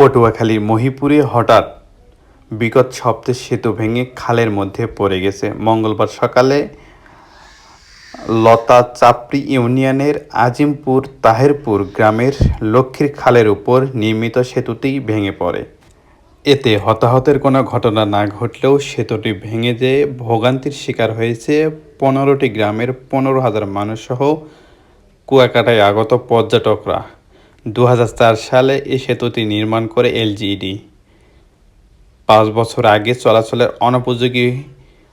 পটুয়াখালীর মহিপুরে হঠাৎ বিগত সপ্তাহে সেতু ভেঙে খালের মধ্যে পড়ে গেছে। মঙ্গলবার সকালে লতা চাপড়ি ইউনিয়নের আজিমপুর তাহেরপুর গ্রামের লক্ষ্মীর খালের উপর নির্মিত সেতুটি ভেঙে পড়ে। এতে হতাহতের কোনো ঘটনা না ঘটলেও সেতুটি ভেঙে যেয়ে ভোগান্তির শিকার হয়েছে পনেরোটি গ্রামের পনেরো হাজার মানুষসহ কুয়াকাটায় আগত পর্যটকরা। দু হাজার চার সালে এই সেতুটি নির্মাণ করে এলজিইডি। পাঁচ বছর আগে চলাচলের অনুপযোগী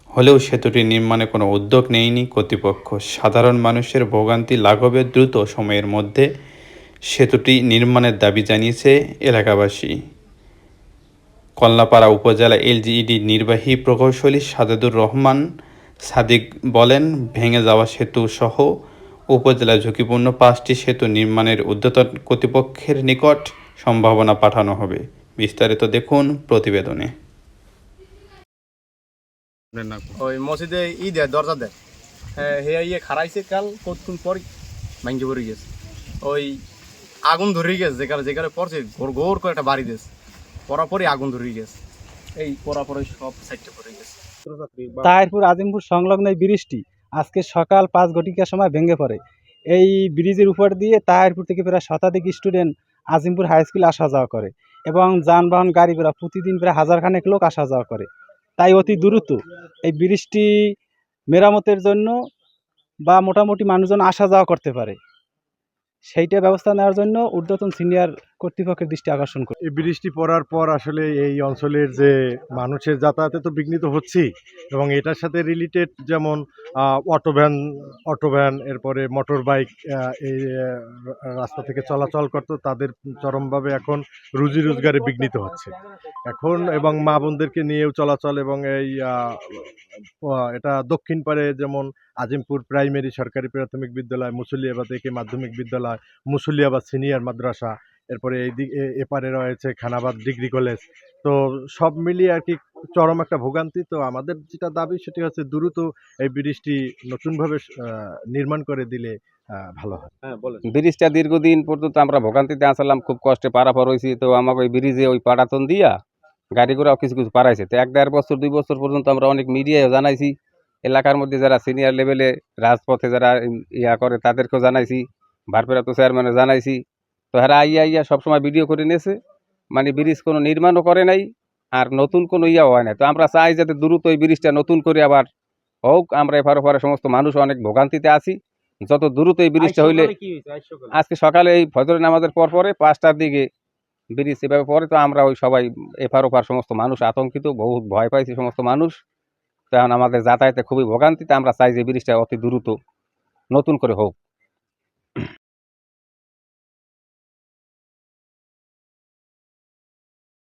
হলেও সেতুটি নির্মাণে কোনো উদ্যোগ নেয়নি কর্তৃপক্ষ। সাধারণ মানুষের ভোগান্তি লাঘবে দ্রুত সময়ের মধ্যে সেতুটি নির্মাণের দাবি জানিয়েছে এলাকাবাসী। কল্লাপাড়া উপজেলা এলজিইডি নির্বাহী প্রকৌশলী সাদেদুর রহমান সাদিক বলেন, ভেঙে যাওয়া সেতু সহ উপজেলা ঝুঁকিপূর্ণ পাঁচটি সেতু নির্মাণের উদ্যতন কর্তৃপক্ষের নিকট সম্ভাবনা পাঠানো হবে। বিস্তারিত দেখুন প্রতিবেদনে। ওই মসজিদে ই দেয় দরজা দেয়। হ্যাঁ হে ইয়ে খারাইছে কাল কতক্ষণ পর ভাঙ্গি পড়ে গেছে। ওই আগুন ধরে গেছে যেখানে যেখানে পড়ছে ঘোর ঘোর করে একটা বাড়ি দিয়েছে। পরাপরই আগুন ধরে গেছে। এই পরাপরে সব সাইডটা পড়ে গেছে। তাহিরপুর আজিমপুর সংলগ্ন এই ব্রিজটি আজকে সকাল পাঁচ ঘটিকার সময় ভেঙে পড়ে। এই ব্রিজের উপর দিয়ে তাহারপুর থেকে প্রায় শতাধিক স্টুডেন্ট আজিমপুর হাই স্কুল আসা যাওয়া করে এবং যানবাহন গাড়ি ঘোড়া প্রতিদিন প্রায় হাজার খানেক লোক আসা যাওয়া করে। তাই অতি দ্রুত এই ব্রিজটি মেরামতের জন্য বা মোটামুটি মানুষজন আসা যাওয়া করতে পারে। সেইটা ব্যবস্থা নেওয়ার জন্য ঊর্ধ্বতন সিনিয়র কর্তৃপক্ষের দৃষ্টি আকর্ষণ করে। এই বৃষ্টি পড়ার পর আসলে এই অঞ্চলের যে মানুষের যাতায়াতে তো বিঘ্নিত হচ্ছেই এবং এটার সাথে রিলেটেড যেমন অটো ভ্যান অটো ভ্যান এরপরে মোটর বাইক এই রাস্তা থেকে চলাচল করতো, তাদের চরমভাবে এখন রুজি রোজগারে বিঘ্নিত হচ্ছে। এখন এবং মা বোনদেরকে নিয়েও চলাচল এবং এই এটা দক্ষিণ পারে যেমন আজিমপুর প্রাইমারি সরকারি প্রাথমিক বিদ্যালয়, মুসুলিয়াবাদ একে মাধ্যমিক বিদ্যালয়, মুসুলিয়াবাদ সিনিয়র মাদ্রাসা এরপরে এই দিক এপারে রয়েছে খানাবাদ ডিগ্রি কলেজ। তো সব মিলিয়ে আর কি চরম একটা ভোগান্তি। তো আমাদের যেটা দাবি সেটি হচ্ছে দ্রুত এই ব্রিজটি নতুনভাবে নির্মাণ করে দিলে ভালো হয়। হ্যাঁ বলেন। ব্রিজটা দীর্ঘদিন পর্যন্ত আমরা ভোগান্তিতে আসলাম খুব কষ্টে পারাপার হয়েছি। তো আমাকে ওই ব্রিজে ওই পাড়াতন দিয়া গাড়ি ঘোড়াও কিছু কিছু পারাইছে। তো এক দেড় বছর দুই বছর পর্যন্ত আমরা অনেক মিডিয়ায় জানাইছি। এলাকার মধ্যে যারা সিনিয়র লেভেলে রাজপথে যারা ইয়া করে তাদেরকেও জানাইছি। ভারপ্রাপ্ত চেয়ারম্যানে জানাইছি। তো হ্যাঁ আইয়া আইয়া সবসময় ভিডিও করে নিয়েছে মানে ব্রিজ কোনো নির্মাণও করে নাই আর নতুন কোনো ইয়া হয় না তো আমরা চাই যাতে দ্রুত ওই ব্রিজটা নতুন করে আবার হোক। আমরা এফার ওপারে সমস্ত মানুষ অনেক ভোগান্তিতে আছি। যত দ্রুত এই ব্রিজটা হইলে আজকে সকালে এই ফজরের নামাজের পর পরে পাঁচটার দিকে ব্রিজ এভাবে পরে তো আমরা ওই সবাই এপার ওপার সমস্ত মানুষ আতঙ্কিত বহুত ভয় পাইছি সমস্ত মানুষ। তখন আমাদের যাতায়াতে খুবই ভোগান্তিতে আমরা চাই যে ব্রিজটা অতি দ্রুত নতুন করে হোক।